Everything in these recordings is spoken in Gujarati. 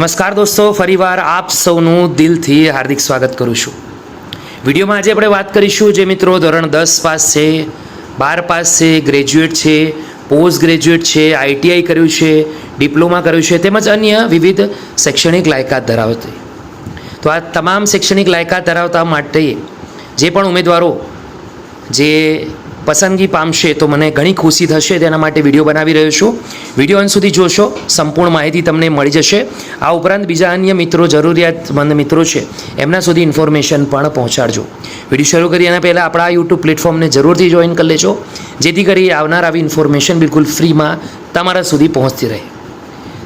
નમસ્કાર દોસ્તો, ફરીવાર આપ સૌનું દિલથી હાર્દિક સ્વાગત કરું છું. વિડીયોમાં આજે આપણે વાત કરીશું જે મિત્રો ધોરણ દસ પાસ છે, બાર પાસ છે, ગ્રેજ્યુએટ છે, પોસ્ટ ગ્રેજ્યુએટ છે, આઈટીઆઈ કર્યું છે, ડિપ્લોમા કર્યું છે, તેમજ અન્ય વિવિધ શૈક્ષણિક લાયકાત ધરાવતી. તો આ તમામ શૈક્ષણિક લાયકાત ધરાવતા માટે જે પણ ઉમેદવારો, જે પસંદગી પામશે તો મને ઘણી ખુશી થશે તેના માટે વીડિયો બનાવી રહ્યો છું. વીડિયો અંત સુધી જોશો. સંપૂર્ણ માહિતી તમને મળી જશે. આ ઉપરાંત બીજા અન્ય મિત્રો, જરૂરિયાતમંદ મિત્રો છે, એમના સુધી ઇન્ફોર્મેશન પણ પહોંચાડજો. વીડિયો શરૂ કરી એના પહેલાં આપણા યુટ્યુબ પ્લેટફોર્મને જરૂરથી જોઈન કરી લેજો. જેથી કરી આવનાર આવી ઇન્ફોર્મેશન બિલકુલ ફ્રીમાં તમારા સુધી પહોંચતી રહે.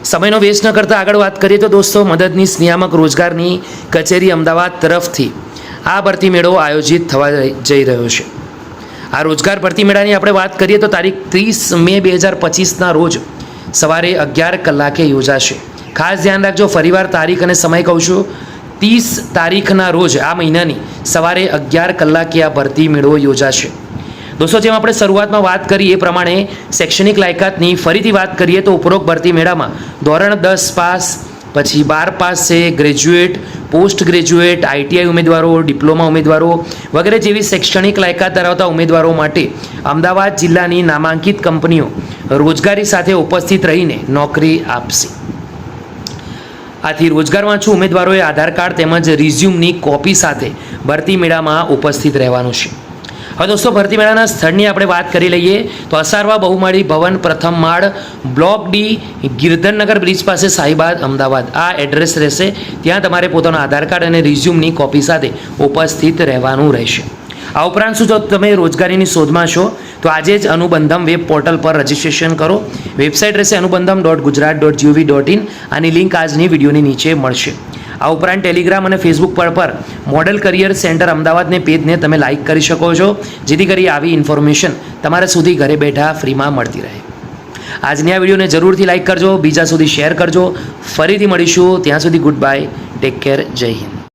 સમયનો વેસ્ટ ન કરતાં આગળ વાત કરીએ તો દોસ્તો, મદદનીશ, નિયામક, રોજગારની કચેરી અમદાવાદ તરફથી આ ભરતી મેળો આયોજિત થવા જઈ રહ્યો છે. આ રોજગાર ભરતી મેળાની આપણે વાત કરીએ તો તારીખ ત્રીસ મે બે હજાર પચીસના રોજ સવારે અગિયાર કલાકે યોજાશે. ખાસ ધ્યાન રાખજો, ફરીવાર તારીખ અને સમય કહું છું. ત્રીસ તારીખના રોજ આ મહિનાની સવારે અગિયાર કલાકે આ ભરતી મેળો યોજાશે. દોસ્તો, જેમ આપણે શરૂઆતમાં વાત કરી એ પ્રમાણે શૈક્ષણિક લાયકાતની ફરીથી વાત કરીએ તો ઉપરોક્ત ભરતી મેળામાં ધોરણ દસ પાસ, પછી બાર પાસ છે, ગ્રેજ્યુએટ પોસ્ટ ગ્રેજ્યુએટ આઈટીઆઈ ઉમેદવારો, ડિપ્લોમા ઉમેદવારો વગેરે જેવી શૈક્ષણિક લાયકાત ધરાવતા ઉમેદવારો માટે અમદાવાદ જિલ્લાની નામાંકિત કંપનીઓ રોજગારી સાથે ઉપસ્થિત રહીને નોકરી આપશે. આથી રોજગાર વાંચુ ઉમેદવારોએ આધાર કાર્ડ તેમજ રિઝ્યુમની કોપી સાથે ભરતી મેળામાં ઉપસ્થિત રહેવાનું છે. હવે દોસ્તો, ભરતી મેળાના સ્થળની આપણે વાત કરી લઈએ તો અસારવા બહુમાળી ભવન પ્રથમ માળ બ્લોક ડી ગિરધરનગર બ્રિજ પાસે સાહીબાદ, અમદાવાદ. આ એડ્રેસ રહેશે. ત્યાં તમારે પોતાનો આધાર કાર્ડ અને રિઝ્યુમની કોપી સાથે ઉપસ્થિત રહેવાનું રહેશે. આ ઉપરાંત શું, જો તમે રોજગારીની શોધમાં છો, તો આજે જ અનુબંધમ વેબ પોર્ટલ પર રજિસ્ટ્રેશન કરો. વેબસાઇટ રહેશે Anubandham dot Gujarat dot GOV dot in. આની લિંક આજની વિડીયોની નીચે મળશે. આ ઉપરાંત ટેલિગ્રામ અને ફેસબુક પર પર મોડલ કરિયર સેન્ટર અમદાવાદને પેજને તમે લાઇક કરી શકો છો, જેથી કરી આવી ઇન્ફોર્મેશન તમારા સુધી ઘરે બેઠા ફ્રીમાં મળતી રહે. આજની આ વિડીયોને જરૂરથી લાઇક કરજો, બીજા સુધી શેર કરજો. ફરીથી મળીશું, ત્યાં સુધી ગુડ બાય ટેક કેર જય હિન્દ.